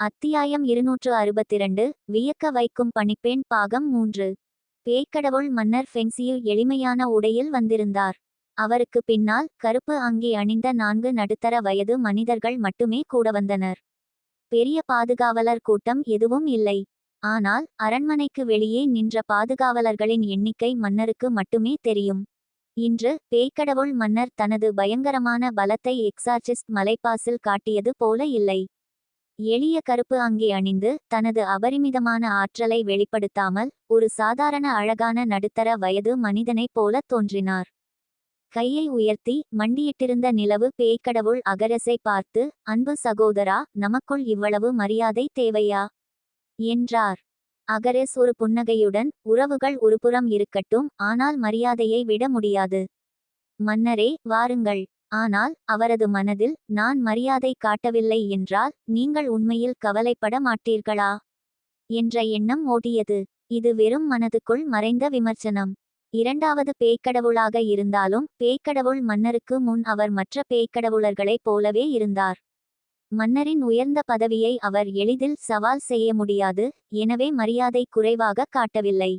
அத்தியாயம் இருநூற்று அறுபத்திரண்டு வியக்க வைக்கும் பணிப்பெண் பாகம் மூன்று. பேய்க்கடவுள் மன்னர் ஃபெங்சியு எளிமையான உடையில் வந்திருந்தார். அவருக்கு பின்னால் கருப்பு அங்கி அணிந்த நான்கு நடுத்தர வயது மனிதர்கள் மட்டுமே கூட வந்தனர். பெரிய பாதுகாவலர் கூட்டம் எதுவும் இல்லை. ஆனால் அரண்மனைக்கு வெளியே நின்ற பாதுகாவலர்களின் எண்ணிக்கை மன்னருக்கு மட்டுமே தெரியும். இன்று பேய்க்கடவுள் மன்னர் தனது பயங்கரமான பலத்தை எக்ஸார்சிஸ்ட் மலைப்பாசில் காட்டியது போல இல்லை. எளிய கருப்பு அங்கி அணிந்து தனது அபரிமிதமான ஆற்றலை வெளிப்படுத்தாமல் ஒரு சாதாரண அழகான நடுத்தர வயது மனிதனைப் போல தோன்றினார். கையை உயர்த்தி மண்டியிட்டிருந்த நிலவு பேய்க்கடவுள் அகரசை பார்த்து அன்பு சகோதரா நமக்குள் இவ்வளவு மரியாதை தேவையா என்றார். அகரஸ் ஒரு புன்னகையுடன் உறவுகள் ஒருபுறம் இருக்கட்டும் ஆனால் மரியாதையை விட முடியாது. மன்னரே வாருங்கள். ஆனால் அவரது மனதில் நான் மரியாதை காட்டவில்லை என்றால் நீங்கள் உண்மையில் கவலைப்பட மாட்டீர்களா என்ற எண்ணம் ஓடியது. இது வெறும் மனதுக்குள் மறைந்த விமர்சனம். இரண்டாவது பேய்க்கடவுளாக இருந்தாலும் பேய்க்கடவுள் மன்னருக்கு முன் அவர் மற்ற பேய்க்கடவுளர்களைப் போலவே இருந்தார். மன்னரின் உயர்ந்த பதவியை அவர் எளிதில் சவால் செய்ய முடியாது எனவே மரியாதை குறைவாக காட்டவில்லை.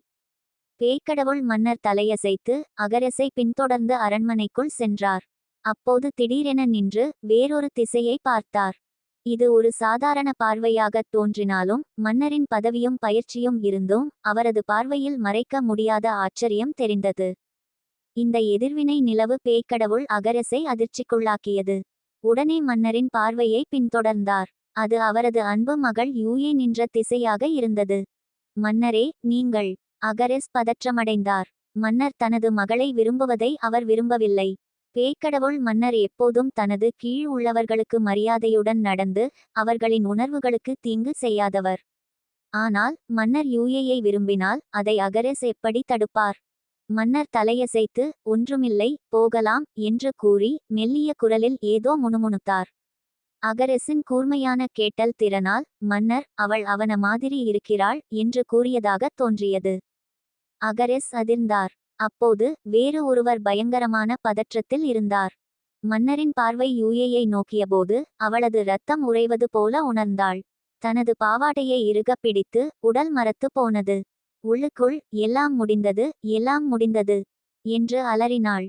பேய்க்கடவுள் மன்னர் தலையசைத்து அகரசை பின்தொடர்ந்து அரண்மனைக்குள் சென்றார். அப்போது திடீரென நின்று வேறொரு திசையை பார்த்தார். இது ஒரு சாதாரண பார்வையாகத் தோன்றினாலும் மன்னரின் பதவியும் பயிற்சியும் இருந்தும் அவரது பார்வையில் மறைக்க முடியாத ஆச்சரியம் தெரிந்தது. இந்த எதிர்வினை நிலவு பேய்க்கடவுள் அகரஸை அதிர்ச்சிக்குள்ளாக்கியது. உடனே மன்னரின் பார்வையை பின்தொடர்ந்தார். அது அவரது அன்பு மகள் யூயே நின்ற திசையாக இருந்தது. மன்னரே நீங்கள் அகரஸ் பதற்றமடைந்தார். மன்னர் தனது மகளை விரும்புவதை அவர் விரும்பவில்லை. பேய்க்கடவுள் மன்னர் எப்போதும் தனது கீழ் உள்ளவர்களுக்கு மரியாதையுடன் நடந்து அவர்களின் உணர்வுகளுக்கு தீங்கு செய்யாதவர். ஆனால் மன்னர் யூஏயை விரும்பினால் அதை அகரஸ் எப்படி தடுப்பார்? மன்னர் தலையசைத்து ஒன்றுமில்லை போகலாம் என்று கூறி மெல்லிய குரலில் ஏதோ முணுமுணுத்தார். அகரசின் கூர்மையான கேட்டல் திறனால் மன்னர் அவள் அவன மாதிரி இருக்கிறாள் என்று கூறியதாக தோன்றியது. அகரஸ் அதிர்ந்தார். அப்போது வேறு ஒருவர் பயங்கரமான பதற்றத்தில் இருந்தார். மன்னரின் பார்வை யூஏயை நோக்கியபோது அவளது இரத்தம் உறைவது போல உணர்ந்தாள். தனது பாவாடையை இறுக பிடித்து உடல் மரத்து போனது. உள்ளுக்குள் எல்லாம் முடிந்தது எல்லாம் முடிந்தது என்று அலறினாள்.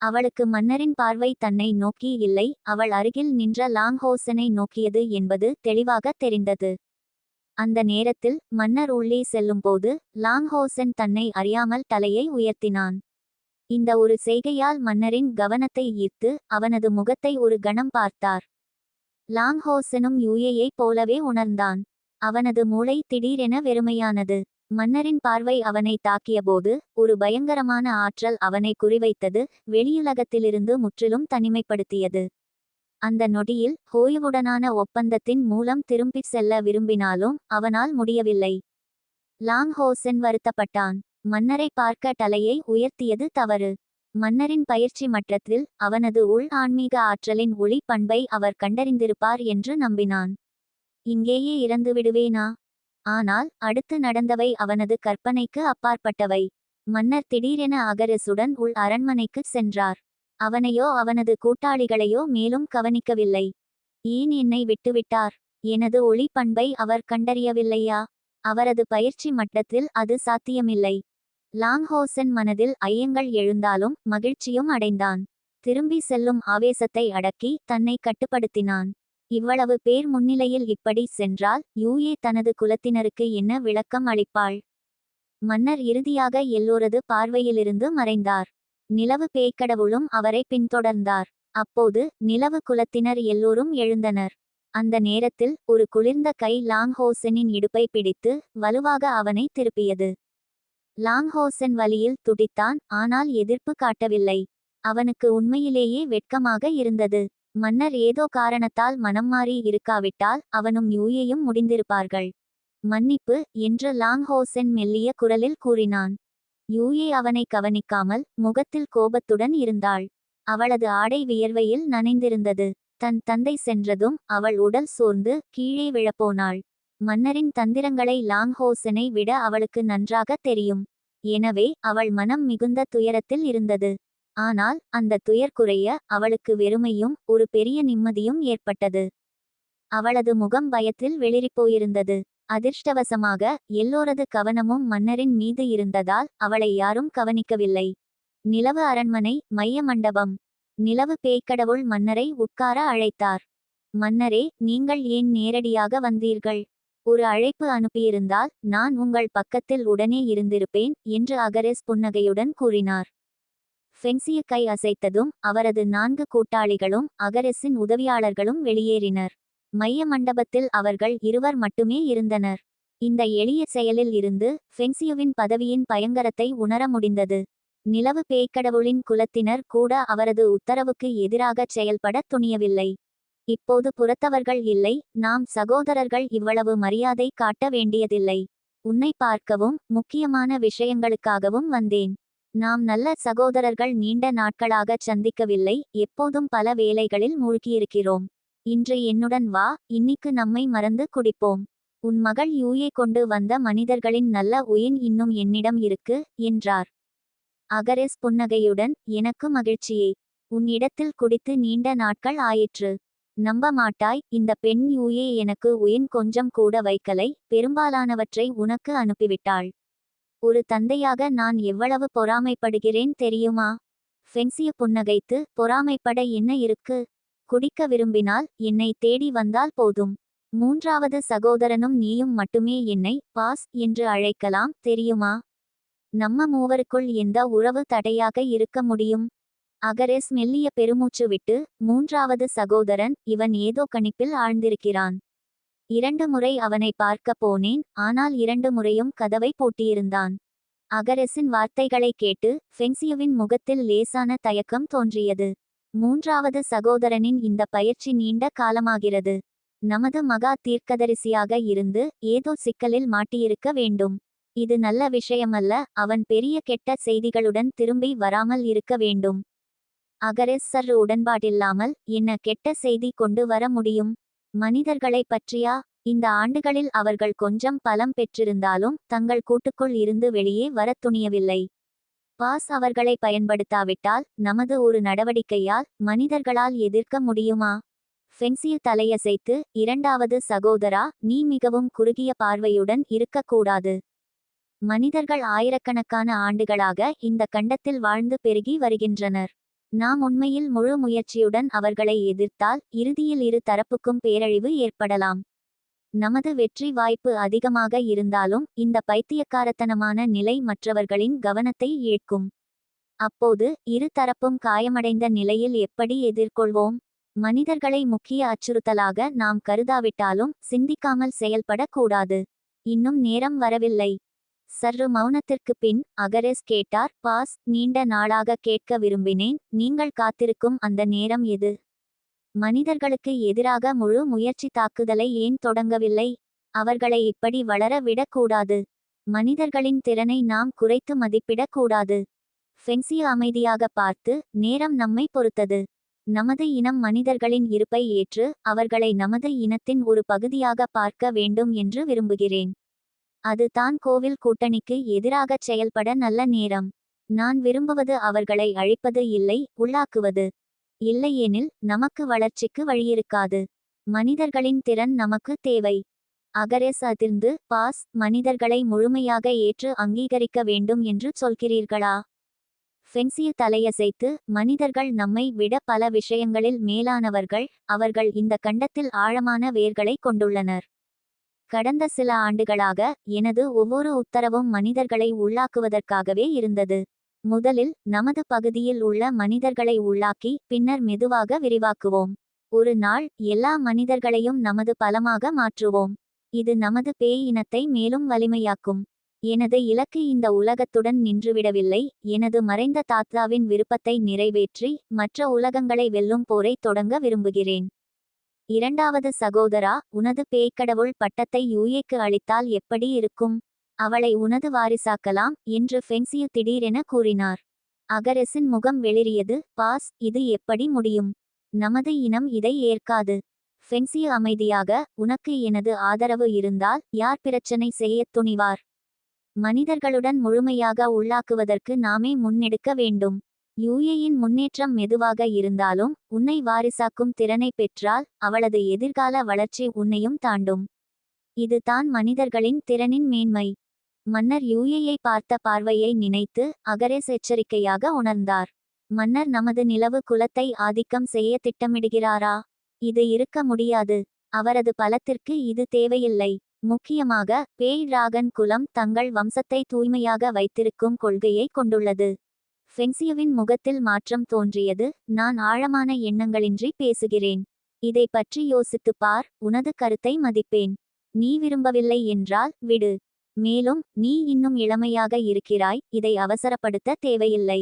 அவளுக்கு மன்னரின் பார்வை தன்னை நோக்கி இல்லை அவள் அருகில் நின்ற லாங்ஹோசனை நோக்கியது என்பது தெளிவாக தெரிந்தது. அந்த நேரத்தில் மன்னர் உள்ளே செல்லும்போது லாங்ஹோசன் தன்னை அறியாமல் தலையை உயர்த்தினான். இந்த ஒரு செய்கையால் மன்னரின் கவனத்தை ஈர்த்து அவனது முகத்தை ஒரு கணம் பார்த்தார். லாங்ஹோசனும் யூஏயை போலவே உணர்ந்தான். அவனது மூளை திடீரென வெறுமையானது. மன்னரின் பார்வை அவனை தாக்கியபோது ஒரு பயங்கரமான ஆற்றல் அவனை குறிவைத்தது வெளியுலகத்திலிருந்து முற்றிலும் தனிமைப்படுத்தியது. அந்த நொடியில் ஹோயுவுடனான ஒப்பந்தத்தின் மூலம் திரும்பிச் செல்ல விரும்பினாலும் அவனால் முடியவில்லை. லாங் ஹோசென் வருத்தப்பட்டான். மன்னரை பார்க்க தலையை உயர்த்தியது தவறு. மன்னரின் பயிற்சி மட்டத்தில் அவனது உள் ஆன்மீக ஆற்றலின் ஒளி பண்பை அவர் கண்டறிந்திருப்பார் என்று நம்பினான். இங்கேயே இறந்து விடுவேனா? ஆனால் அடுத்து நடந்தவை அவனது கற்பனைக்கு அப்பாற்பட்டவை. மன்னர் திடீரென அகரசுடன் உள் அரண்மனைக்குச் சென்றார். அவனையோ அவனது கூட்டாளிகளையோ மேலும் கவனிக்கவில்லை. ஏன் என்னை விட்டுவிட்டார்? எனது ஒளி பண்பை அவர் கண்டறியவில்லையா? அவரது பயிற்சி மட்டத்தில் அது சாத்தியமில்லை. லாங்ஹோசன் மனதில் ஐயங்கள் எழுந்தாலும் மகிழ்ச்சியும் அடைந்தான். திரும்பி செல்லும் ஆவேசத்தை அடக்கி தன்னை கட்டுப்படுத்தினான். இவ்வளவு பேர் முன்னிலையில் இப்படி சென்றால் யூஏ தனது குலத்தினருக்கு என்ன விளக்கம் அளிப்பாள்? மன்னர் இறுதியாக எல்லோரது பார்வையிலிருந்து மறைந்தார். நிலவு பேய்க்கடவுளும் அவரை பின்தொடர்ந்தார். அப்போது நிலவு குலத்தினர் எல்லோரும் எழுந்தனர். அந்த நேரத்தில் ஒரு குளிர்ந்த கை லாங்ஹோசனின் இடுப்பை பிடித்து வலுவாக அவனை திருப்பியது. லாங்ஹோசன் வலியில் துடித்தான் ஆனால் எதிர்ப்பு காட்டவில்லை. அவனுக்கு உண்மையிலேயே வெட்கமாக இருந்தது. மன்னர் ஏதோ காரணத்தால் மனம் மாறி இருக்காவிட்டால் அவனும் யூயையும் முடிந்திருப்பார்கள். மன்னிப்பு என்று லாங்ஹோசன் மெல்லிய குரலில் கூறினான். யூஏ அவனை கவனிக்காமல் முகத்தில் கோபத்துடன் இருந்தாள். அவளது ஆடை வியர்வையில் நனைந்திருந்தது. தன் தந்தை சென்றதும் அவள் உடல் சோர்ந்து கீழே விழப்போனாள். மன்னரின் தந்திரங்களை லாங்ஹோசனை விட அவளுக்கு நன்றாக தெரியும். எனவே அவள் மனம் மிகுந்த துயரத்தில் இருந்தது. ஆனால் அந்த துயர் குறைய அவளுக்கு வெறுமையும் ஒரு பெரிய நிம்மதியும் ஏற்பட்டது. அவளது முகம் பயத்தில் வெளிரிப்போயிருந்தது அதிர்ஷ்டவசமாக எல்லோரது கவனமும் மன்னரின் மீது இருந்ததால் அவளை யாரும் கவனிக்கவில்லை. நிலவு அரண்மனை மைய மண்டபம். நிலவு பேய்க்கடவுள் மன்னரை உட்கார அழைத்தார். மன்னரே நீங்கள் ஏன் நேரடியாக வந்தீர்கள்? ஒரு அழைப்பு அனுப்பியிருந்தால் நான் உங்கள் பக்கத்தில் உடனே இருந்திருப்பேன் என்று அகரேஸ் புன்னகையுடன் கூறினார். ஃபென்சிய கை அசைத்ததும் அவரது நான்கு கூட்டாளிகளும் அகரஸின் உதவியாளர்களும் வெளியேறினர். மைய மண்டபத்தில் அவர்கள் இருவர் மட்டுமே இருந்தனர். இந்த எளிய செயலில் இருந்து ஃபென்சியுவின் பதவியின் பயங்கரத்தை உணர முடிந்தது. நிலவு பேய்க்கடவுளின் குலத்தினர் கூட அவரது உத்தரவுக்கு எதிராகச் செயல்படத் துணியவில்லை. இப்போது புறத்தவர்கள் இல்லை நாம் சகோதரர்கள் இவ்வளவு மரியாதை காட்ட வேண்டியதில்லை. உன்னை பார்க்கவும் முக்கியமான விஷயங்களுக்காகவும் வந்தேன். நாம் நல்ல சகோதரர்கள் நீண்ட நாட்களாகச் சந்திக்கவில்லை எப்போதும் பல வேலைகளில் மூழ்கியிருக்கிறோம். இன்று என்னுடன் வா இன்னிக்கு நம்மை மறந்து குடிப்போம். உன் மகள் யூயே கொண்டு வந்த மனிதர்களின் நல்ல உயின் இன்னும் என்னிடம் இருக்கு என்றார். அகரேஸ் புன்னகையுடன் எனக்கு மகிழ்ச்சியே. உன் இடத்தில் குடித்து நீண்ட நாட்கள் ஆயிற்று. நம்ப மாட்டாய் இந்த பெண் யூயே எனக்கு உயின் கொஞ்சம் கூட வைக்கலை பெரும்பாலானவற்றை உனக்கு அனுப்பிவிட்டாள். ஒரு தந்தையாக நான் எவ்வளவு பொறாமைப்படுகிறேன் தெரியுமா? ஃபென்சிய புன்னகைத்து பொறாமைப்பட என்ன இருக்கு? குடிக்க விரும்பினால் என்னை தேடி வந்தால் போதும். மூன்றாவது சகோதரனும் நீயும் மட்டுமே என்னை பாஸ் என்று அழைக்கலாம் தெரியுமா? நம்ம மூவருக்குள் எந்த உறவு தடையாக இருக்க முடியும்? அகரேஸ் மெல்லிய பெருமூச்சு விட்டு மூன்றாவது சகோதரன் இவன் ஏதோ கணிப்பில் ஆழ்ந்திருக்கிறான். இரண்டு முறை அவனை பார்க்க போனேன் ஆனால் இரண்டு முறையும் கதவை பூட்டியிருந்தான். அகரெஸின் வார்த்தைகளை கேட்டு ஃபெங்சியுவின் முகத்தில் லேசான தயக்கம் தோன்றியது. மூன்றாவது சகோதரனின் இந்த பயிற்சி நீண்ட காலமாகிறது. நமது மகா தீர்க்கதரிசியாக இருந்து ஏதோ சிக்கலில் மாட்டியிருக்க வேண்டும். இது நல்ல விஷயமல்ல அவன் பெரிய கெட்ட செய்திகளுடன் திரும்பி வராமல் இருக்க வேண்டும். அகரெஸ் உடன்பாடில்லாமல் என்ன கெட்ட செய்தி கொண்டு வர முடியும்? மனிதர்களை பற்றியா? இந்த ஆண்டுகளில் அவர்கள் கொஞ்சம் பலம் பெற்றிருந்தாலும் தங்கள் கூட்டுக்குள் இருந்து வெளியே வரத் துணியவில்லை. பாஸ் அவர்களை பயன்படுத்தாவிட்டால் நமது ஒரு நடவடிக்கையால் மனிதர்களால் எதிர்க்க முடியுமா? ஃபென்சில் தலையசைத்து இரண்டாவது சகோதரா நீ மிகவும் குறுகிய பார்வையுடன் இருக்கக்கூடாது. மனிதர்கள் ஆயிரக்கணக்கான ஆண்டுகளாக இந்த கண்டத்தில் வாழ்ந்து பெருகி வருகின்றனர். நாம் உண்மையில் முழு முயற்சியுடன் அவர்களை எதிர்த்தால் இறுதியில் இரு தரப்புக்கும் பேரழிவு ஏற்படலாம். நமது வெற்றி வாய்ப்பு அதிகமாக இருந்தாலும் இந்த பைத்தியக்காரத்தனமான நிலை மற்றவர்களின் கவனத்தை ஈர்க்கும். அப்போது இரு தரப்பும் காயமடைந்த நிலையில் எப்படி எதிர்கொள்வோம்? மனிதர்களை முக்கிய அச்சுறுத்தலாக நாம் கருதாவிட்டாலும் சிந்திக்காமல் செயல்படக்கூடாது. இன்னும் நேரம் வரவில்லை. சற்று மௌனத்திற்கு பின் அகரெஸ் கேட்டார் பாஸ் நீண்ட நாளாக கேட்க விரும்பினேன். நீங்கள் காத்திருக்கும் அந்த நேரம் எது? மனிதர்களுக்கு எதிராக முழு முயற்சி தாக்குதலை ஏன் தொடங்கவில்லை? அவர்களை இப்படி வளர விடக்கூடாது. மனிதர்களின் திறனை நாம் குறைத்து மதிப்பிடக்கூடாது. ஃபென்சி அமைதியாக பார்த்து நேரம் நம்மை பொறுத்தது. நமது இனம் மனிதர்களின் இருப்பை ஏற்று அவர்களை நமது இனத்தின் ஒரு பகுதியாக பார்க்க வேண்டும் என்று விரும்புகிறேன். அது தான் கோவில் கூட்டணிக்கு எதிராகச் செயல்பட நல்ல நேரம். நான் விரும்புவது அவர்களை அழிப்பது இல்லை உள்ளாக்குவது. இல்லையெனில் நமக்கு வளர்ச்சிக்கு வழியிருக்காது. மனிதர்களின் திறன் நமக்கு தேவை. அகரஸ் அதிர்ந்து பாஸ் மனிதர்களை முழுமையாக ஏற்று அங்கீகரிக்க வேண்டும் என்று சொல்கிறீர்களா? ஃபென்சிய தலையசைத்து மனிதர்கள் நம்மை விட பல விஷயங்களில் மேலானவர்கள் அவர்கள் இந்த கண்டத்தில் ஆழமான வேர்களை கொண்டுள்ளனர். கடந்த சில ஆண்டுகளாக எனது ஒவ்வொரு உத்தரவும் மனிதர்களை உள்ளாக்குவதற்காகவே இருந்தது. முதலில் நமது பகுதியில் உள்ள மனிதர்களை உள்ளாக்கி பின்னர் மெதுவாக விரிவாக்குவோம். ஒரு நாள் எல்லா மனிதர்களையும் நமது பலமாக மாற்றுவோம். இது நமது பேய் இனத்தை மேலும் வலிமையாக்கும். எனது இலக்கு இந்த உலகத்துடன் நின்றுவிடவில்லை. எனது மறைந்த தாத்தாவின் விருப்பத்தை நிறைவேற்றி மற்ற உலகங்களை வெல்லும் போரை தொடங்க விரும்புகிறேன். இரண்டாவது சகோதரா உனது பேய்க்கடவுள் பட்டத்தை யூஏக்கு அளித்தால் எப்படி இருக்கும்? அவளை உனது வாரிசாக்கலாம் என்று ஃபென்சிய திடீரென கூறினார். அகரசின் முகம் வெளிரியது பாஸ் இது எப்படி முடியும்? நமது இனம் இதை ஏற்காது. ஃபென்சிய அமைதியாக உனக்கு எனது ஆதரவு இருந்தால் யார் பிரச்சனை செய்யத் துணிவார்? மனிதர்களுடன் முழுமையாக உள்ளாக்குவதற்கு நாமே முன்னெடுக்க வேண்டும். யூஏயின் முன்னேற்றம் மெதுவாக இருந்தாலும் உன்னை வாரிசாக்கும் திறனை பெற்றால் அவளது எதிர்கால வளர்ச்சி உன்னையும் தாண்டும். இது தான் மனிதர்களின் திறனின் மேன்மை. மன்னர் யூஏயை பார்த்த பார்வையை நினைத்து அகரேஸ் எச்சரிக்கையாக உணர்ந்தார். மன்னர் நமது நிலவு குலத்தை ஆதிக்கம் செய்ய திட்டமிடுகிறாரா? இது இருக்க முடியாது. அவரது பலத்திற்கு இது தேவையில்லை. முக்கியமாக பேய் டிராகன் குலம் தங்கள் வம்சத்தை தூய்மையாக வைத்திருக்கும் கொள்கையை கொண்டுள்ளது. ஃபென்சியுவின் முகத்தில் மாற்றம் தோன்றியது. நான் ஆழமான எண்ணங்களின்றி பேசுகிறேன். இதை பற்றி யோசித்துப் பார். உனது கருத்தை மதிப்பேன். நீ விரும்பவில்லை என்றால் விடு. மேலும் நீ இன்னும் இளமையாக இருக்கிறாய் இதை அவசரப்படுத்த தேவையில்லை.